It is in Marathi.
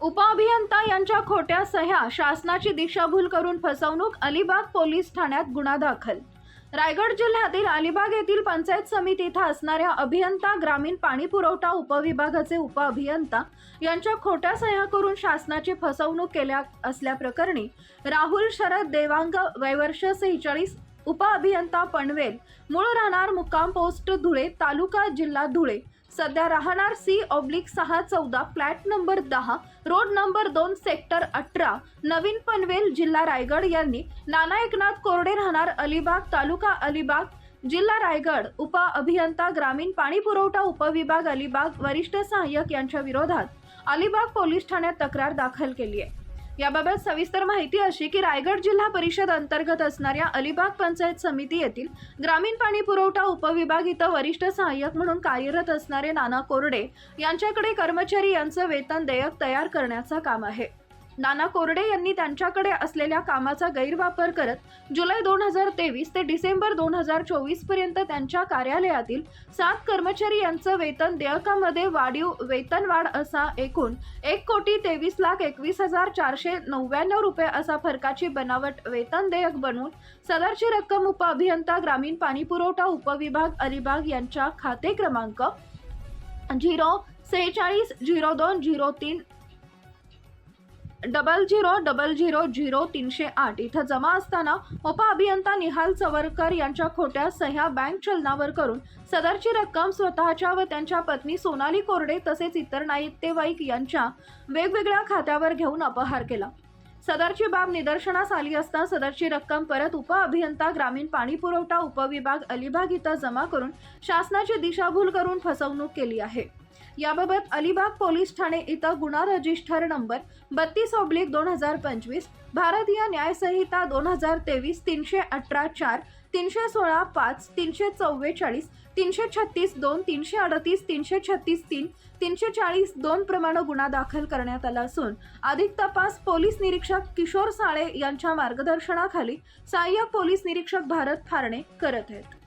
उपअभियंता यांच्या खोट्या सह्या शासनाची दिशाभूल करून फसवणूक अलिबाग पोलीस ठाण्यात गुन्हा दाखल. रायगड जिल्ह्यातील अलिबाग येथील पंचायत समिती इथं असणाऱ्या अभियंता ग्रामीण पाणी पुरवठा उपविभागाचे उपअभियंता यांच्या खोट्या सह्या करून शासनाची फसवणूक केल्या असल्याप्रकरणी राहुल शरद देवांग वयवर्ष सेहेचाळीस उपअभियंता पनवेल मूळ राहणार मुक्काम पोस्ट धुळे तालुका जिल्हा धुळे सध्या राहणार सी ऑब्लिक सहा चौदा फ्लॅट नंबर दहा रोड नंबर दोन सेक्टर अठरा नवीन पनवेल जिल्हा रायगड यांनी नाना एकनाथ कोरडे राहणार अलिबाग तालुका अलिबाग जिल्हा रायगड उप अभियंता ग्रामीण पाणी पुरवठा उपविभाग अलिबाग वरिष्ठ सहाय्यक यांच्या विरोधात अलिबाग पोलीस ठाण्यात तक्रार दाखल केली आहे. याबाबत सविस्तर माहिती अशी की रायगड जिल्हा परिषद अंतर्गत असणाऱ्या अलिबाग पंचायत समिती येथील ग्रामीण पाणी पुरवठा उपविभाग इथं वरिष्ठ सहाय्यक म्हणून कार्यरत असणारे नाना कोरडे यांच्याकडे कर्मचारी यांचं वेतन देयक तयार करण्याचं काम आहे. नाना कोरडे यांनी त्यांच्याकडे असलेल्या कामाचा गैरवापर करत जुलै दोन हजार तेवीस ते डिसेंबर दोन हजार चोवीसपर्यंत त्यांच्या कार्यालयातील सात कर्मचारी यांचं वेतन देयकामध्ये वाढीव वेतनवाढ असा एकूण एक कोटी तेवीस लाख एकवीस हजार चारशे नव्याण्णव रुपये असा फरकाची बनावट वेतन देयक बनवून सदरची रक्कम उपअभियंता ग्रामीण पाणीपुरवठा उपविभाग अलिबाग यांच्या खाते क्रमांक झिरो सेहेचाळीस झिरो दोन झिरो तीन double zero double zero zero तीनशे आठ. इथं जमा असताना उप अभियंता निहाल चवरकर यांच्या खोट्या सह्या बँक चलनावर करून सदरची रक्कम स्वतःच्या व त्यांच्या पत्नी सोनाली कोरडे तसेच इतर नाईतेवाईक यांच्या वेगवेगळ्या खात्यावर घेऊन अपहार केला. सदरची बाब निदर्शनास आली असता सदरची रक्कम परत उप अभियंता ग्रामीण पाणी पुरवठा उपविभाग अलिबाग इथं जमा करून शासनाची दिशाभूल करून फसवणूक केली आहे. याबाबत अलिबाग पोलीस ठाणे इथं गुन्हा रजिस्टर नंबर बत्तीस ऑब्लिक दोन हजार पंचवीस भारतीय न्यायसंहिता दोन हजार तेवीस तीनशे अठरा चार तीनशे सोळा पाच तीनशे चव्वेचाळीस तीनशे छत्तीस दोन तीनशे अडतीस तीनशे छत्तीस तीन तीनशे चाळीस दोन प्रमाणे गुन्हा दाखल करण्यात आला असून अधिक तपास पोलीस निरीक्षक किशोर साळे यांच्या मार्गदर्शनाखाली सहाय्यक पोलीस निरीक्षक भारत फारणे करत आहेत.